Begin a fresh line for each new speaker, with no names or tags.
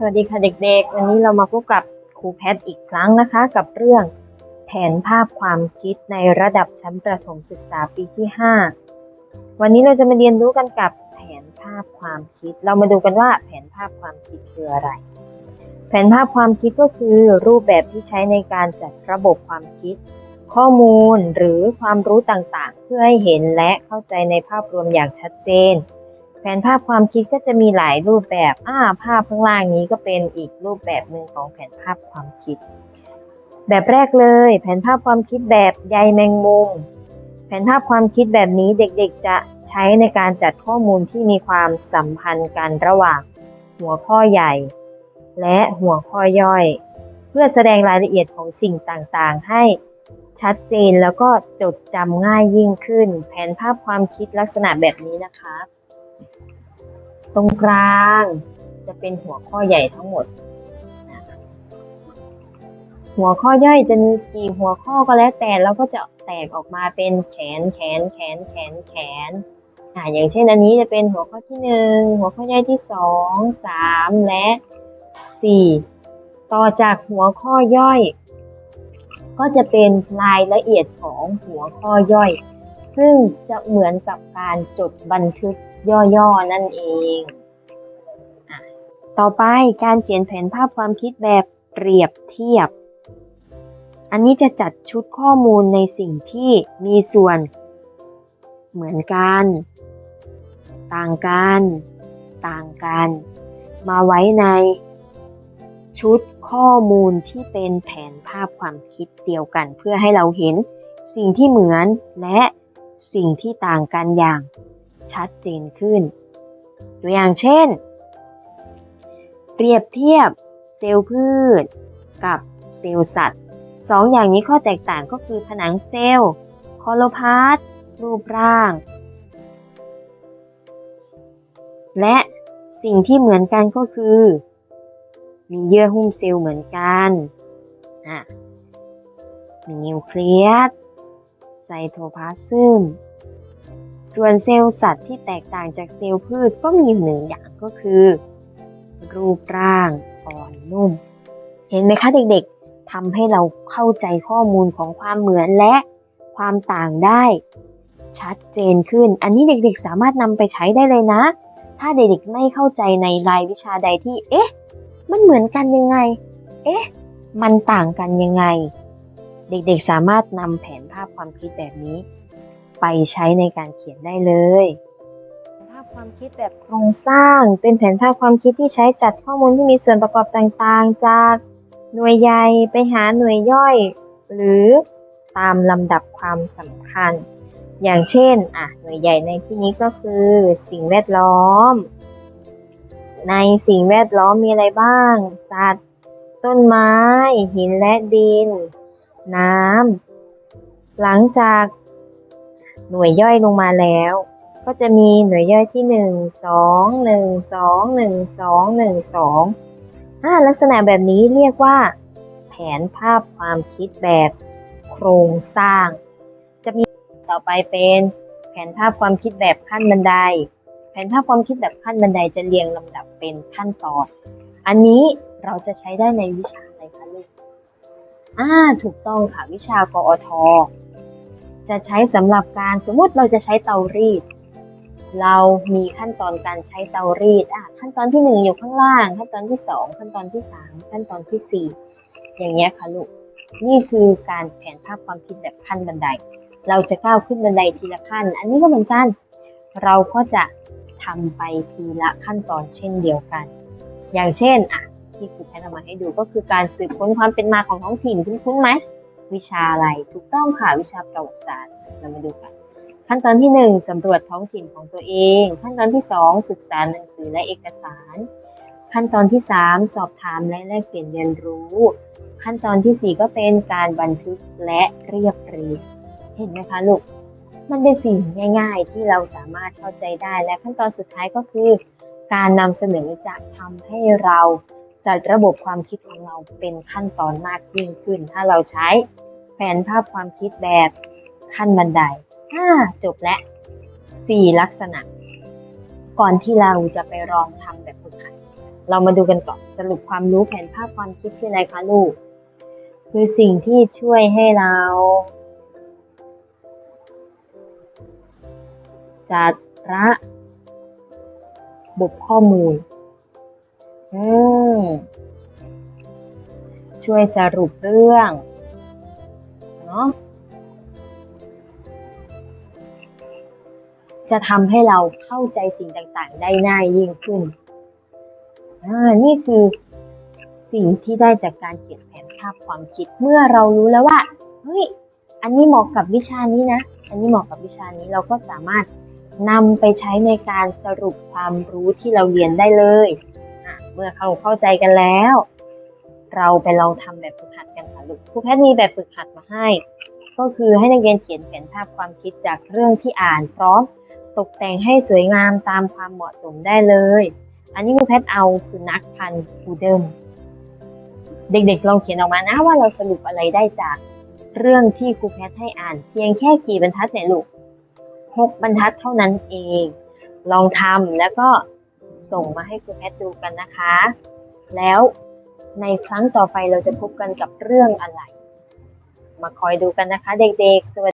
สวัสดีค่ะเด็กๆ วันนี้เรามาพบกับครูแพทย์อีกครั้งนะคะ กับเรื่องแผนภาพความคิดในระดับชั้นประถมศึกษาปีที่ 5 วันนี้เราจะมาเรียนรู้กันกับแผนภาพความคิด เรามาดูกันว่าแผนภาพความคิดคืออะไร แผนภาพความคิดก็คือ รูปแบบที่ใช้ในการจัดระบบความคิด ข้อมูลหรือความรู้ต่างๆ เพื่อให้เห็นและเข้าใจในภาพรวมอย่างชัดเจน นภาพความคิดก็จะมีหลายรูปแบบอ่าภาพข้างล่างนี้ก็เป็นอีกรูปแบบหนึ่งของแผนภาพความคิด แบบแรกเลย แผนภาพความคิดแบบใยแมงมุม แผนภาพความคิดแบบนี้เด็กๆจะใช้ในการจัดข้อมูลที่มีความสัมพันธ์กันระหว่าง หัวข้อใหญ่ และหัวข้อย่อย เพื่อแสดงรายละเอียดของสิ่งต่างๆ ให้ชัดเจนแล้วก็จดจำง่ายยิ่งขึ้น แผนภาพความคิดลักษณะแบบนี้นะคะ ตรงกลางจะเป็นหัวข้อใหญ่ทั้งหมด หัวข้อย่อยจะมีกี่หัวข้อก็แล้วแต่เราก็จะแตกออกมาเป็นแขนแขนแขนแขนแขนอ่าอย่างเช่นอันนี้จะเป็นหัวข้อที่หนึ่งหัวข้อย่อยที่สองสามและสี่ต่อจากหัวข้อย่อย ก็จะเป็นรายละเอียดของหัวข้อย่อย ซึ่งจะเหมือนกับการจดบันทึก ย่อๆนั่นเองอต่อไปการเขียนแผนภาพความคิดแบบเปรียบเทียบ อันนี้จะจัดชุดข้อมูลในสิ่งที่มีส่วน เหมือนกัน ต่างกัน ต่างกัน มาไว้ใน ชุดข้อมูลที่เป็นแผนภาพความคิดเดียวกัน เพื่อให้เราเห็นสิ่งที่เหมือนและสิ่งที่ต่างกันอย่าง ชัดเจนขึ้น ตัวอย่างเช่น เปรียบเทียบเซลล์พืช กับเซลล์สัตว์สองอย่างนี้ข้อแตกต่างก็คือผนังเซลล์คอโลพาสรูปร่าง และสิ่งที่เหมือนกันก็คือ มีเยื่อหุ้มเซลล์เหมือนกันมีนิวเคลียสไซโทพลาซึม ส่วนเซลล์สัตว์ที่แตกต่างจากเซลล์พืชก็มีหนึ่งอย่างก็คือ รูปร่างอ่อนนุ่ม เห็นไหมคะเด็กๆทำให้เราเข้าใจข้อมูลของความเหมือนและความต่างได้ ชัดเจนขึ้น อันนี้เด็กๆสามารถนำไปใช้ได้เลยนะ ถ้าเด็กๆไม่เข้าใจในรายวิชาใดที่ เอ๊ะ มันเหมือนกันยังไง เอ๊ะ มันต่างกันยังไง เด็กๆสามารถนำแผนภาพความคิดแบบนี้ ไปใช้ในการเขียนได้เลยภาพความคิดแบบโครงสร้าง เป็นแผนภาพความคิดที่ใช้จัดข้อมูลที่มีส่วนประกอบต่างๆ จากหน่วยใหญ่ไปหาหน่วยย่อย หรือตามลำดับความสำคัญ อย่างเช่นอะหน่วยใหญ่ในที่นี้ก็คือ สิ่งแวดล้อม ในสิ่งแวดล้อมมีอะไรบ้าง สัตว์ ต้นไม้ หินและดิน น้ำหลังจาก หน่วยย่อยลงมาแล้ว ก็จะมีหน่วยย่อยที่ 1 2 1 2 1 2 1 2อ่าลักษณะแบบนี้เรียกว่า แผนภาพความคิดแบบโครงสร้าง จะมีต่อไปเป็นแผนภาพความคิดแบบขั้นบันได แผนภาพความคิดแบบขั้นบันไดจะเรียงลำดับเป็นขั้นตอน อันนี้เราจะใช้ได้ในวิชาอะไรคะลูกอ่า ถูกต้องค่ะวิชากอท จะใช้สำหรับการสมมุติเราจะใช้เตารีด เรามีขั้นตอนการใช้เตารีดอะขั้นตอนที่หนึ่งอยู่ข้างล่าง ขั้นตอนที่สองขั้นตอนที่สามขั้นตอนที่สี่อย่างเงี้ยค่ะลูกนี่คือการแผนภาพความคิดแบบขั้นบันได เราจะก้าวขึ้นบันไดทีละขั้น อันนี้ก็เหมือนกัน เราก็จะทำไปทีละขั้นตอนเช่นเดียวกัน อย่างเช่นอะที่ครูแพทย์เอามาให้ดูก็คือการสืบค้นความเป็นมาของท้องถิ่นคุ้นๆไหม วิชาอะไรถูกต้องค่ะวิชาประวัติศาสตร์เรามาดูกันขั้นตอนที่ 1สำรวจท้องถิ่นของตัวเอง ขั้นตอนที่ 2 ศึกษาหนังสือและเอกสาร ขั้นตอนที่ 3 สอบถามและแลกเปลี่ยนเรียนรู้ ขั้นตอนทีสี่ 4 ก็เป็นการบันทึกและเรียบเรียงเห็นไหมคะลูกมันเป็นสิ่งง่าย ๆ ที่เราสามารถเข้าใจได้และขั้นตอนสุดท้ายก็คือ การนำเสนอจะทำให้เรา จัดระบบความคิดของเราเป็นขั้นตอนมากยิ่งขึ้น ถ้าเราใช้แผนภาพความคิดแบบขั้นบันไดอ่าจบและ 4 ลักษณะ ก่อนที่เราจะไปลองทำแบบฝึกหัดเรามาดูกันก่อนสรุปความรู้แผนภาพความคิดคืออะไรคะลูก คือสิ่งที่ช่วยให้เรา จัดระบบข้อมูล อืม ช่วยสรุปเรื่องเนาะจะทำให้เราเข้าใจสิ่งต่างๆ ได้ง่ายยิ่งขึ้น อ่า นี่คือสิ่งที่ได้จากการเขียนแผนภาพความคิด เมื่อเรารู้แล้วว่า เฮ้ย อันนี้เหมาะกับวิชานี้นะ อันนี้เหมาะกับวิชานี้ เราก็สามารถนำไปใช้ในการสรุปความรู้ที่เราเรียนได้เลย เมื่อเขาเข้าใจกันแล้ว เราไปลองทำแบบฝึกหัดกันค่ะลูกครูแพทย์มีแบบฝึกหัดมาให้ ก็คือให้นักเรียนเขียนแผนภาพความคิดจากเรื่องที่อ่าน พร้อมตกแต่งให้สวยงามตามความเหมาะสมได้เลย อันนี้ครูแพทย์เอาสุนัขพันธุ์พุดเดิลเด็กๆลองเขียนออกมานะว่าเราสรุปอะไรได้จากเรื่องที่ครูแพทย์ให้อ่าน เพียงแค่กี่บรรทัดเนี่ยลูกหกบรรทัดเท่านั้นเอง ลองทำแล้วก็ ส่งมาให้คุณแพทย์ดูกันนะคะ แล้วในครั้งต่อไปเราจะพบกันกับเรื่องอะไร มาคอยดูกันนะคะเด็กๆสวัสดี